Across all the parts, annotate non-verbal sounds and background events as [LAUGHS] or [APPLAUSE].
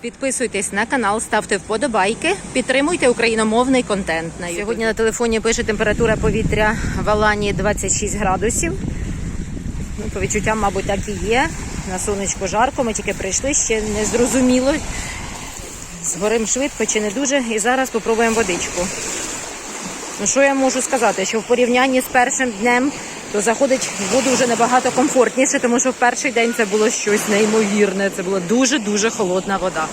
Підписуйтесь на канал, ставте вподобайки, підтримуйте україномовний контент. На Сьогодні на телефоні пише температура повітря в Алані 26 градусів. Ну, по відчуттям, мабуть, так і є. На сонечку жарко, ми тільки прийшли, ще не зрозуміло. Згорим швидко чи не дуже. І зараз спробуємо водичку. Ну, що я можу сказати? Що в порівнянні з першим днем, то заходить в воду вже набагато комфортніше, тому що в перший день це було щось неймовірне. Це була дуже-дуже холодна вода.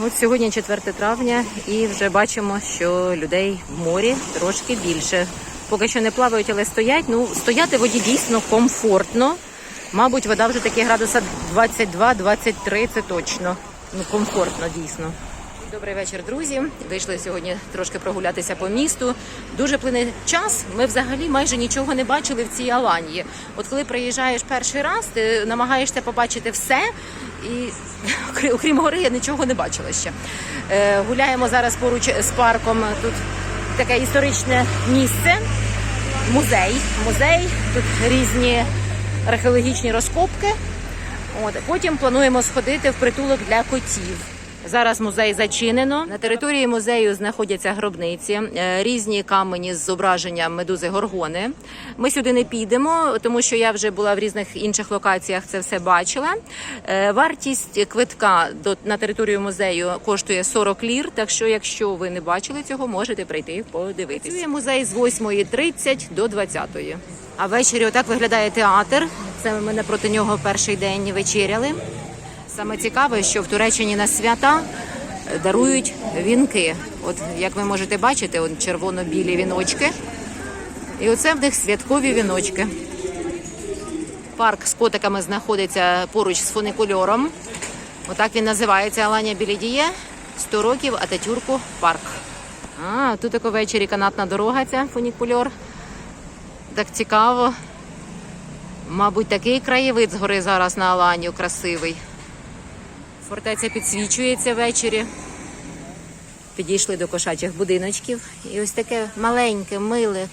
От сьогодні 4 травня, і вже бачимо, що людей в морі трошки більше. Поки що не плавають, але стоять. Ну, стояти в воді дійсно комфортно. Мабуть, вода вже такі градуса 22-23, це точно. Ну, комфортно дійсно. Добрий вечір, друзі. Вийшли сьогодні трошки прогулятися по місту. Дуже плине час. Ми взагалі майже нічого не бачили в цій Аланії. От коли приїжджаєш перший раз, ти намагаєшся побачити все, і [LAUGHS] окрім гори я нічого не бачила ще. Е, гуляємо зараз поруч з парком. Тут таке історичне місце, музей. Музей, тут різні археологічні розкопки. От потім плануємо сходити в притулок для котів. Зараз музей зачинено. На території музею знаходяться гробниці, е, різні камені з зображенням медузи горгони. Ми сюди не підемо, тому що я вже була в різних інших локаціях. Це все бачила. Е, Вартість квитка до на територію музею коштує 40 лір. Так що, якщо ви не бачили цього, можете прийти подивитися. Працює музей з 8.30 до 20.00. А ввечері отак виглядає театр. Це ми напроти нього перший день вечеряли. Саме цікаве, що в Туреччині на свята е, дарують вінки. От як ви можете бачити, от червоно-білі віночки. І оце в них святкові віночки. Парк з котиками знаходиться поруч з фуникульором. Отак він називається Аланія Білідіє. 100 років Ататюрку парк. А, тут тако ввечері канатна дорога, ця фунікульор. Так цікаво. Мабуть, такий краєвид з гори зараз на Аланію красивий. Фортеця підсвічується ввечері. Підійшли до кошачих будиночків. І ось таке маленьке, миле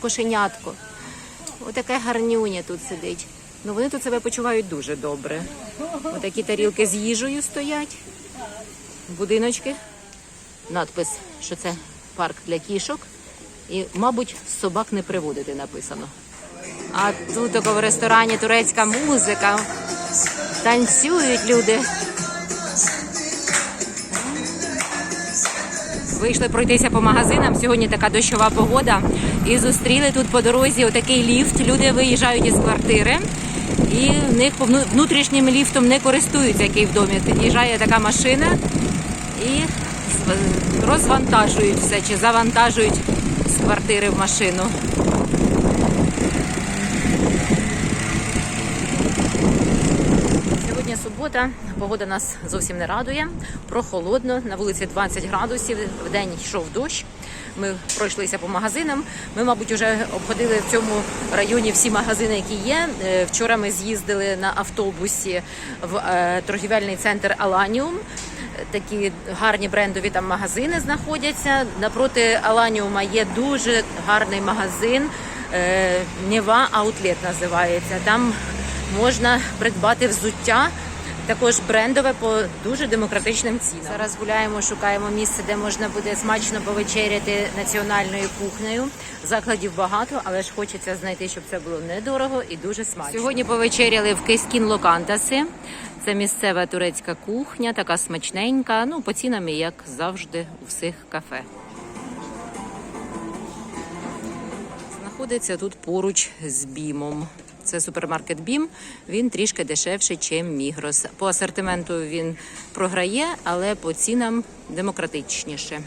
кошенятко. Отаке гарнюня тут сидить. Ну вони тут себе почувають дуже добре. Отакі тарілки з їжею стоять. Будиночки. Надпис, що це парк для кішок. І, мабуть, собак не приводити написано. А тут в ресторані турецька музика. Танцюють люди. Вийшли пройтися по магазинам. Сьогодні така дощова погода. І зустріли тут по дорозі отакий ліфт. Люди виїжджають із квартири. І в них внутрішнім ліфтом не користуються, який в домі. Під'їжджає така машина і розвантажують все чи завантажують з квартири в машину. Сьогодні субота, погода нас зовсім не радує. Прохолодно, на вулиці 20 градусів, в день йшов дощ. Ми пройшлися по магазинам. Ми, мабуть, вже обходили в цьому районі всі магазини, які є. Е, Вчора ми з'їздили на автобусі в е, торгівельний центр Аланіум. Такі гарні брендові там магазини знаходяться. Напроти Аланіума є дуже гарний магазин. е, Нева Аутлет називається. Там можна придбати взуття. Також брендове по дуже демократичним цінам. Зараз гуляємо, шукаємо місце, де можна буде смачно повечеряти національною кухнею. Закладів багато, але ж хочеться знайти, щоб це було недорого і дуже смачно. Сьогодні повечеряли в Кескін Локантаси. Це місцева турецька кухня, така смачненька. Ну, по цінам, як завжди, у всіх кафе. Знаходиться тут поруч з бімом. Це супермаркет Бім. Він трішки дешевший, ніж Мігрос. По асортименту він програє, але по цінам демократичніше.